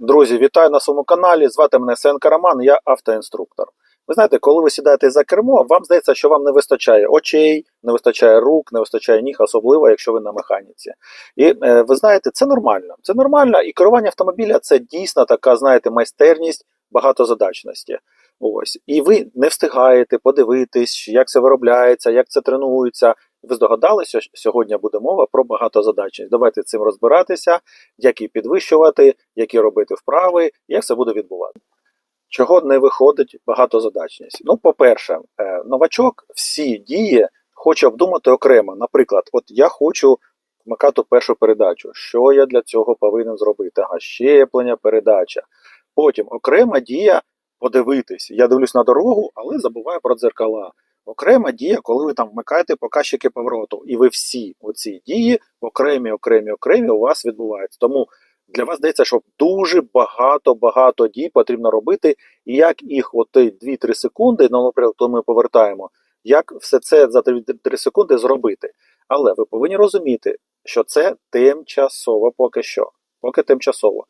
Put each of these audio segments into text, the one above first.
Друзі, вітаю на своєму каналі. Звати мене Сенка Роман, я автоінструктор. Ви знаєте, коли ви сідаєте за кермо, вам здається, що вам не вистачає очей, не вистачає рук, не вистачає ніг, особливо якщо ви на механіці. І е, ви знаєте, це нормально. Це нормально, і керування автомобіля це дійсно така, знаєте, майстерність багатозадачності. Ось. І ви не встигаєте подивитись, як це виробляється, як це тренується. Ви здогадалися, що сьогодні буде мова про багатозадачність. Давайте цим розбиратися, як її підвищувати, які робити вправи, як це буде відбувати. Чого не виходить багатозадачність? Ну, по-перше, е, новачок всі дії хоче обдумати окремо. Наприклад, от я хочу вмикати першу передачу. Що я для цього повинен зробити? Ага, щеплення, передача. Потім окрема дія подивитись. Я дивлюсь на дорогу, але забуваю про дзеркала. Окрема дія, коли ви там вмикаєте показчики повороту, і ви всі оці дії окремі, окремі, окремі у вас відбуваються. Тому для вас здається, що дуже багато-багато дій потрібно робити, і як їх от 2-3 секунди, ну, наприклад, коли ми повертаємо, як все це за 3 секунди зробити. Але ви повинні розуміти, що це тимчасово поки що. Поки тимчасово.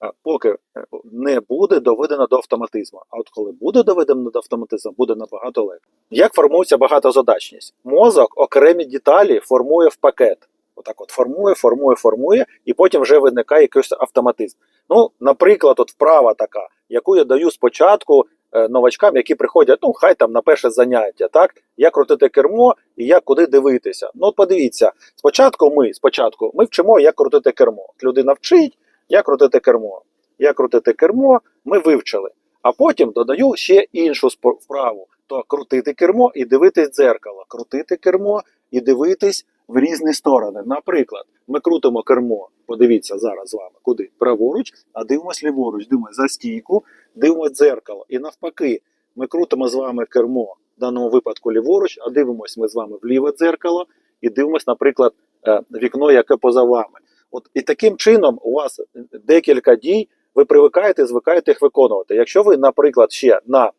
А Поки е, не буде доведено до автоматизму. А от коли буде доведено до автоматизму, буде набагато легше. Як формується багатозадачність? Мозок окремі деталі формує в пакет. Отак от формує, формує, формує, і потім вже виникає якийсь автоматизм. Ну, наприклад, от вправа така, яку я даю спочатку е, новачкам, які приходять, ну хай там на перше заняття, так як крутити кермо і як куди дивитися. Ну, от подивіться, спочатку ми, спочатку, ми вчимо, як крутити кермо. Людина вчить, як крутити кермо. Як крутити кермо, ми вивчили. А потім додаю ще іншу вправу: то крутити кермо і дивитись дзеркало. Крутити кермо і дивитись в різні сторони. Наприклад, ми крутимо кермо. Подивіться зараз з вами, куди? Праворуч, а дивимось ліворуч, дивимось за стійку, дивимось дзеркало. І навпаки, ми крутимо з вами кермо в даному випадку ліворуч, а дивимось ми з вами в ліве дзеркало і дивимось, наприклад, е, вікно, яке поза вами. От і таким чином у вас декілька дій, ви привикаєте, звикаєте їх виконувати. Якщо ви, наприклад, ще на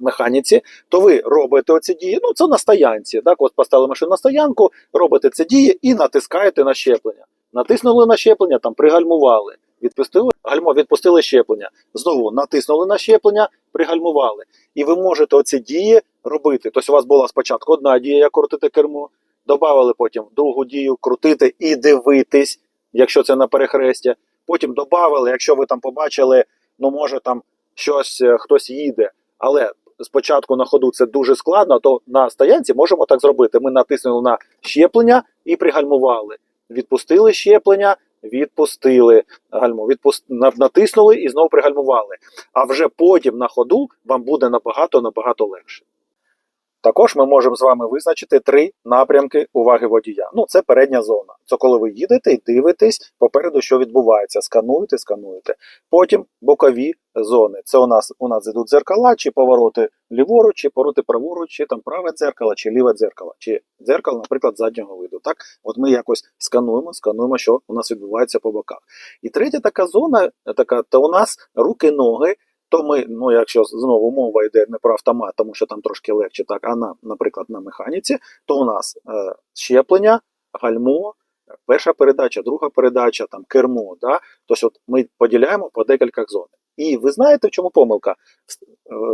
механіці, то ви робите оці дії. Ну, це на стоянці. Так, от поставили машину на стоянку, робите ці дії і натискаєте на щеплення. Натиснули на щеплення, там пригальмували. Відпустили гальмо, відпустили щеплення. Знову натиснули на щеплення, пригальмували. І ви можете оці дії робити. Тобто у вас була спочатку одна дія, крутити кермо, додали потім другу дію крутити і дивитись, якщо це на перехресті. Потім додали, якщо ви там побачили, ну може там щось е, хтось їде, але спочатку на ходу це дуже складно, то на стоянці можемо так зробити. Ми натиснули на щеплення і пригальмували. Відпустили щеплення, відпустили гальмо, відпуст... натиснули і знову пригальмували. А вже потім на ходу вам буде набагато набагато легше. Також ми можемо з вами визначити три напрямки уваги водія. Ну, це передня зона. Це коли ви їдете і дивитесь попереду, що відбувається. Скануєте, скануєте. Потім бокові зони. Це у нас у нас ідуть дзеркала, чи повороти ліворуч, чи повороти праворуч, чи там праве дзеркало, чи ліве дзеркало, чи дзеркало, наприклад, заднього виду. Так, от ми якось скануємо, скануємо, що у нас відбувається по боках. І третя така зона, така, то у нас руки-ноги. То ми, ну якщо знову мова йде не про автомат, тому що там трошки легше, так, а на, наприклад, на механіці, то у нас е, щеплення, гальмо, перша передача, друга передача, там кермо. Да? Тобто от ми поділяємо по декілька зон. І ви знаєте, в чому помилка? Е,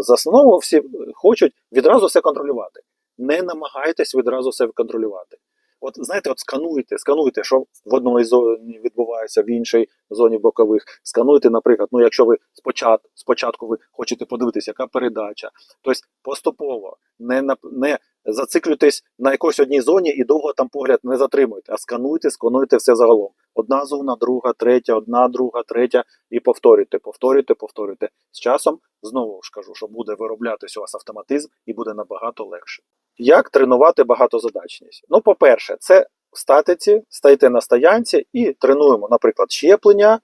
За основу всі хочуть відразу все контролювати. Не намагайтесь відразу все контролювати. От знаєте, от скануйте, скануйте, що в одній зоні відбувається, в іншій зоні бокових. Скануйте, наприклад, ну якщо ви спочатку, спочатку ви хочете подивитися, яка передача. Тобто поступово не не зациклюйтесь на якійсь одній зоні і довго там погляд не затримуйте, а скануйте, скануйте все загалом. Одна зона, друга, третя, одна, друга, третя, і повторюйте, повторюйте, повторюйте. З часом знову ж кажу, що буде вироблятися у вас автоматизм і буде набагато легше. Як тренувати багатозадачність? Ну, по-перше, це в статиці, стайте на стоянці і тренуємо, наприклад, щеплення,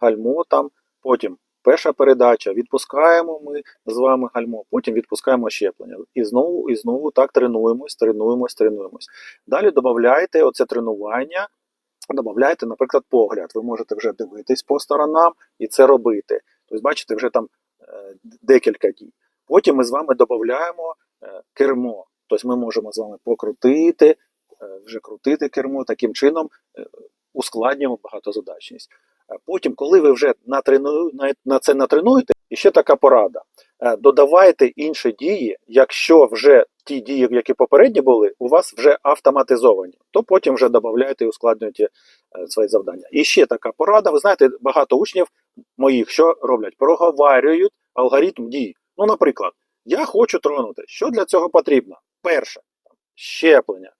гальмо там, потім перша передача, відпускаємо ми з вами гальмо, потім відпускаємо щеплення. І знову, і знову так тренуємось, тренуємось, тренуємось. Далі додайте оце тренування, додайте, наприклад, погляд. Ви можете вже дивитись по сторонам і це робити. Тобто, бачите, вже там е, декілька дій. Потім ми з вами додаємо е, кермо. Тобто ми можемо з вами покрутити, е, вже крутити кермо, таким чином ускладнюємо багатозадачність. Е, Потім, коли ви вже на, це натренуєте, і ще така порада. Е, Додавайте інші дії, якщо вже ті дії, які попередні були, у вас вже автоматизовані, то потім вже додавайте і ускладнюєте е, свої завдання. І ще така порада. Ви знаєте, багато учнів моїх що роблять? Проговарюють алгоритм дій. Ну, наприклад, я хочу тронути. Що для цього потрібно? Перше щеплення.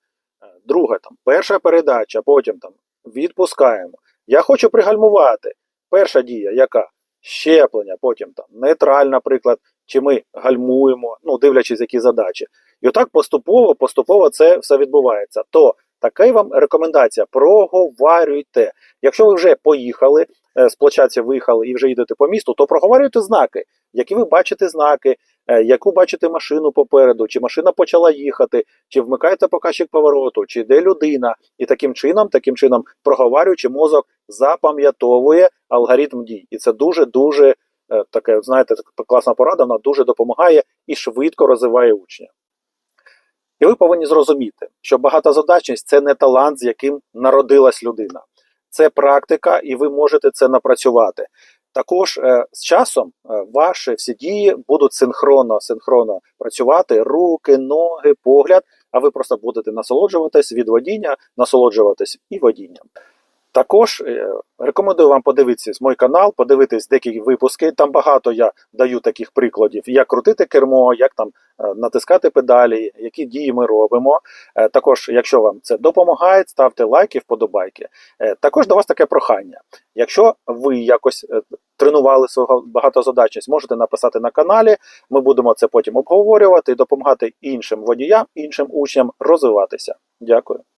Друге, там, перша передача, потім там відпускаємо. Я хочу пригальмувати. Перша дія, яка? Щеплення, потім там нейтраль, наприклад, чи ми гальмуємо, ну, дивлячись, які задачі. І отак поступово, поступово це все відбувається. То така вам рекомендація: проговарюйте. Якщо ви вже поїхали, е, з площадці виїхали і вже йдете по місту, то проговорюйте знаки, які ви бачите знаки, е, яку бачите машину попереду, чи машина почала їхати, чи вмикаєте показчик повороту, чи де людина. І таким чином, таким чином, проговорюючи, мозок запам'ятовує алгоритм дій. І це дуже-дуже е, таке, знаєте, класна порада, вона дуже допомагає і швидко розвиває учня. І ви повинні зрозуміти, що багатозадачність це не талант, з яким народилась людина. Це практика, і ви можете це напрацювати. Також е, з часом е, ваші всі дії будуть синхронно, синхронно працювати, руки, ноги, погляд, а ви просто будете насолоджуватись від водіння, насолоджуватись і водінням. Також е, рекомендую вам подивитися мій канал, подивитись деякі випуски. Там багато я даю таких прикладів, як крутити кермо, як там е, натискати педалі, які дії ми робимо. Е, Також, якщо вам це допомагає, ставте лайки, вподобайки. Також до вас таке прохання. Якщо ви якось тренували свою багатозадачність, можете написати на каналі. Ми будемо це потім обговорювати і допомагати іншим водіям, іншим учням розвиватися. Дякую.